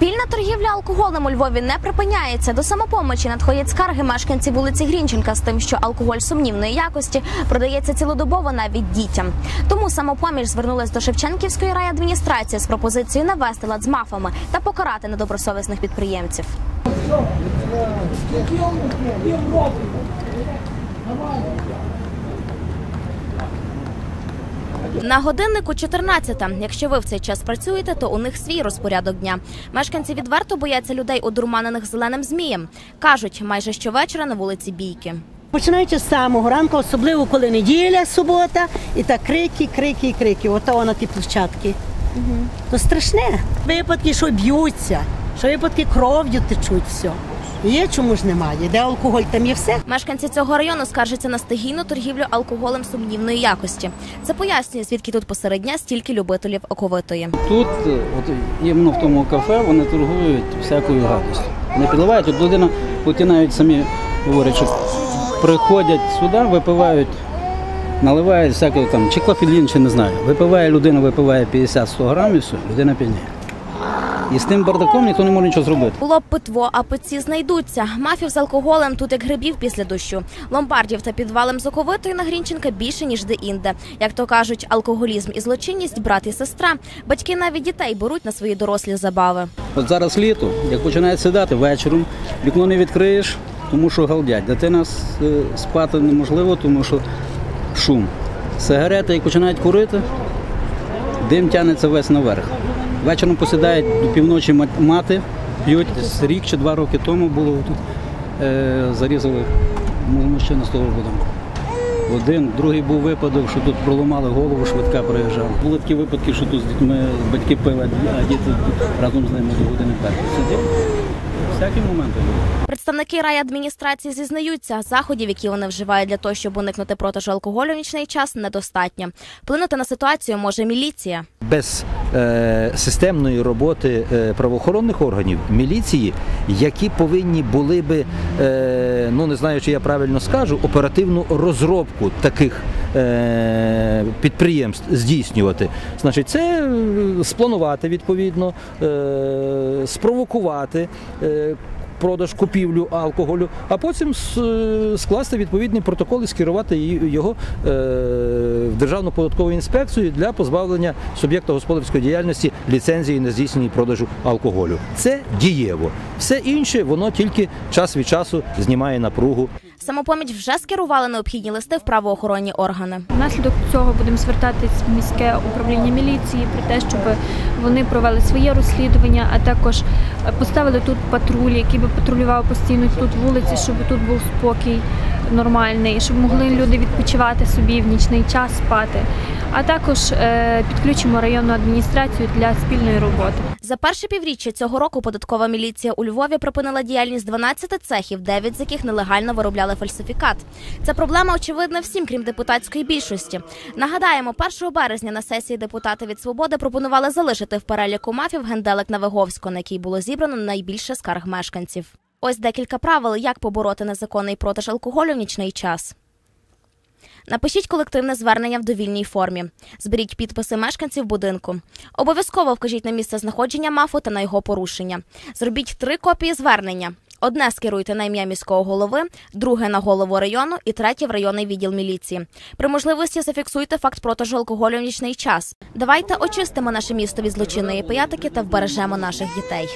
Підпільна торгівля алкоголем у Львові не припиняється. До самопомочі надходять скарги мешканців вулиці Грінченка з тим, що алкоголь сумнівної якості продається цілодобово навіть дітям. Тому самопоміч звернулась до Шевченківської райадміністрації з пропозицією навести лад з мафами та покарати недобросовісних підприємців. На годиннику 14. Якщо ви в цей час працюєте, то у них свій розпорядок дня. Мешканці відверто бояться людей, одурманених зеленим змієм. кажуть, майже щовечора на вулиці бійки. Починаючи з самого ранку, особливо коли неділя, субота, і так крики, крики крики. Ото на ті площадки. То страшне. Випадки, що б'ються, що випадки кров'ю течуть все. Є, чому ж немає? Де алкоголь, там є все. Мешканці цього району скаржаться на стихійну торгівлю алкоголем сумнівної якості. Це пояснює, звідки тут посеред дня стільки любителів оковитої. Тут, е, от іменно в тому кафе, вони торгують всякою гадостю. Не підливають, тут людина, от і навіть самі говорять, що приходять сюди, випивають, наливають всяке там, чи клофелін, чи не знаю. Випиває людина, випиває 50-100 грамів, все, людина п'яніє. І з тим бардаком ніхто не може нічого зробити. Було б питво, а питці знайдуться. Мафів з алкоголем тут як грибів після дощу. Ломбардів та підвалем з оковитої на Грінченка більше ніж де-інде. Як то кажуть, алкоголізм і злочинність брат і сестра. Батьки навіть дітей беруть на свої дорослі забави. От зараз літо, як починає сідати вечором, вікно не відкриєш, тому що галдять. Дитина е, спати неможливо, тому що шум. Сигарети, як починають курити, дим тягнеться весь наверх. Вечором посідають до півночі мати, п'ють. Рік чи два роки тому було тут, е, зарізали му- мужчину з того будинку. Один, другий був випадок, що тут проламали голову, швидка приїжджала. Були такі випадки, що тут з дітьми батьки пили, а діти разом з ними до години першої сиділи. Всякі моменти були. Представники райадміністрації зізнаються, заходів, які вони вживають для того, щоб уникнути продажу алкоголю в нічний час, недостатньо. Вплинути на ситуацію може міліція. Без е, системної роботи е, правоохоронних органів, міліції, які повинні були би, е, ну не знаю, чи я правильно скажу, оперативну розробку таких підприємств здійснювати. Значить, це спланувати відповідно, спровокувати. Е, Продаж купівлю алкоголю, а потім скласти відповідний протокол і скерувати його е, в Державну податкову інспекцію для позбавлення суб'єкта господарської діяльності ліцензії на здійснення продажу алкоголю. Це дієво. Все інше воно тільки час від часу знімає напругу. Самопоміч вже скерували необхідні листи в правоохоронні органи. Внаслідок цього будемо звертатись в міське управління міліції про те, щоб вони провели своє розслідування, а також е, поставили тут патруль, який би патрулював постійно тут вулиці, щоб тут був спокій нормальний, щоб могли люди відпочивати собі в нічний час спати. А також е, підключимо районну адміністрацію для спільної роботи. За перше півріччя цього року податкова міліція у Львові припинила діяльність 12 цехів, 9 з яких нелегально виробляли фальсифікат. Це проблема очевидна всім, крім депутатської більшості. Нагадаємо, 1 березня на сесії депутати від свободи пропонували залишити в переліку мафів генделик на Виговську, на який було зібрано найбільше скарг мешканців. Ось декілька правил, як побороти незаконний продаж алкоголю в нічний час. Напишіть колективне звернення в довільній формі. Зберіть підписи мешканців будинку. Обов'язково вкажіть на місце знаходження мафу та на його порушення. Зробіть три копії звернення. Одне скеруйте на ім'я міського голови, друге на голову району і третє в районний відділ міліції. При можливості зафіксуйте факт продажу алкоголю в нічний час. Давайте очистимо наше місто від злочинної пиятики та вбережемо наших дітей.